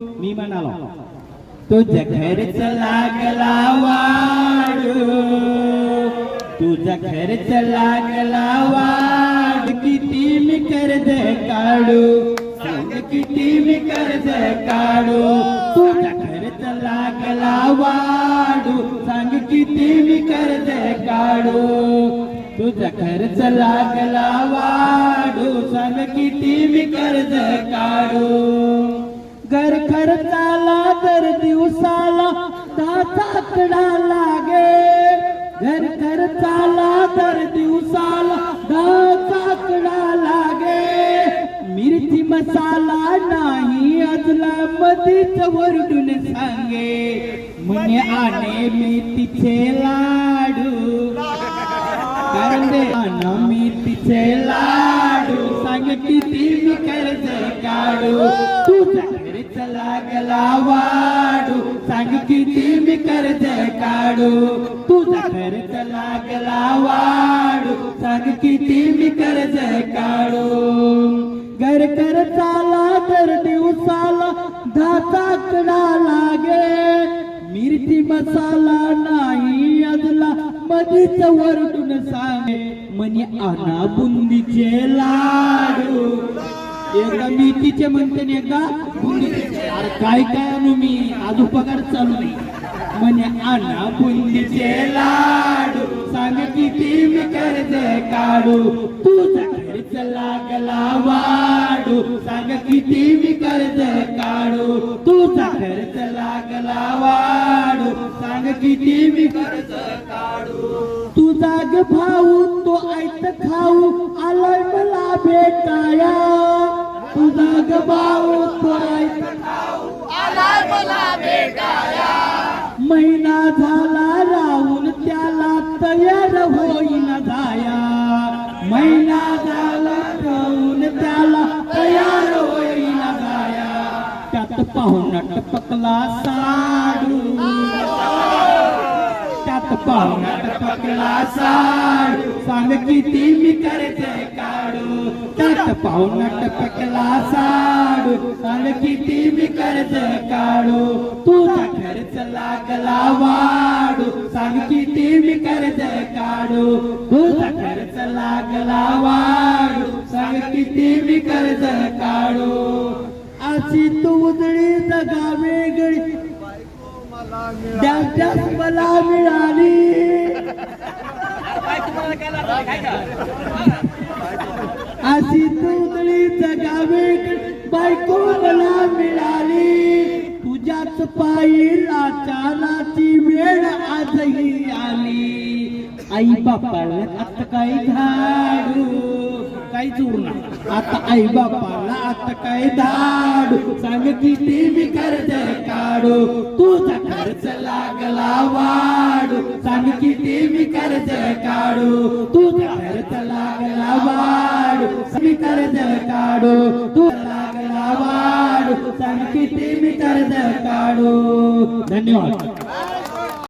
मी म्हणालो तुझ्या घरच लागला वाडू तुझ्या घरच लागला वाड किती मी कर्ज काढू? सांग किती मी कर्ज काढू? तुझ्या घरच लागला वाडू सांग किती मी कर्ज काढू? तुझ्या घरच लागला वाढू सांग किती मी कर्ज काढू? घर खर्चाला दर दिवसाला दहाचा आकडा लागे. घर खर्चाला दर दिवसाला दहाचा आकडा लागे. मिरची मसाला नाही अजला मधीच वरडून सांगे. म्हणे आणे मेथीचे लाडू. कारण ते मी तिचे लाडू. सांग किती मी कर्ज काढू. तुझा खर्च लागला वाढू. सांग किती मी कर्ज काढू. तुझा खर्च लागला वाढू. सांग किती मी कर्ज काढू. घर कर चाला दर दिवसाला दहाचा आकडा लागे मिरची मसाला नाही अजला मधीच वरडून सांगे म्हणे आणा बुंदीचे लाडू. एकदा मेथीचे म्हणते आणि एकदा बुंदीचे अरे काय काय आणू मी? आज उपकार चालू नाही. म्हणे आणा बुंदीचे लाडू. सांग किती मी कर्ज काढू. तुझा खर्च लागला वाढू. सांग किती मी कर्ज काढू. तुझा खर्च लागला वाढू. सांग किती मी कर्ज काढू. तुझा ग भाऊ तो ऐत खाऊ. आलाय मला भेटाया तुझा ग भाऊ तो ऐत महिना झाला राहून त्याला तयार होईना जाया. महिना झाला राहून त्याला तयार होईना जाया. त्यात पाहुणा टपकला साडू. त्यात पकला साड साडू सांग किती मी करते काढू त्यात पाहुणा टपकला साडू सांग किती मी करते काढू तुझा खर्च लागला वाढू सांग किती मी करते काढू तुझा खर्च लागला वाढू सांग किती मी करते काढू अशी तू उजळी जगा वेगळी. मला मिळा. अशी तुदळी जगावे बायको मला मिळाली. तुझ्याच पायी लाचाराची वेळ आजही आली. आई बापाला आता काही झाडू. काही चूर्ण. आता आई बापाला आता काय धाडू सांग किती मी कर्ज काढू तुझा खर्च लागला वाढ. सांग किती मी कर्ज काढू तुझा खर्च लागला वाढ. मी कर्ज काढू तू लागला वाढ. सांग किती मी कर्ज काढू धन्यवाद.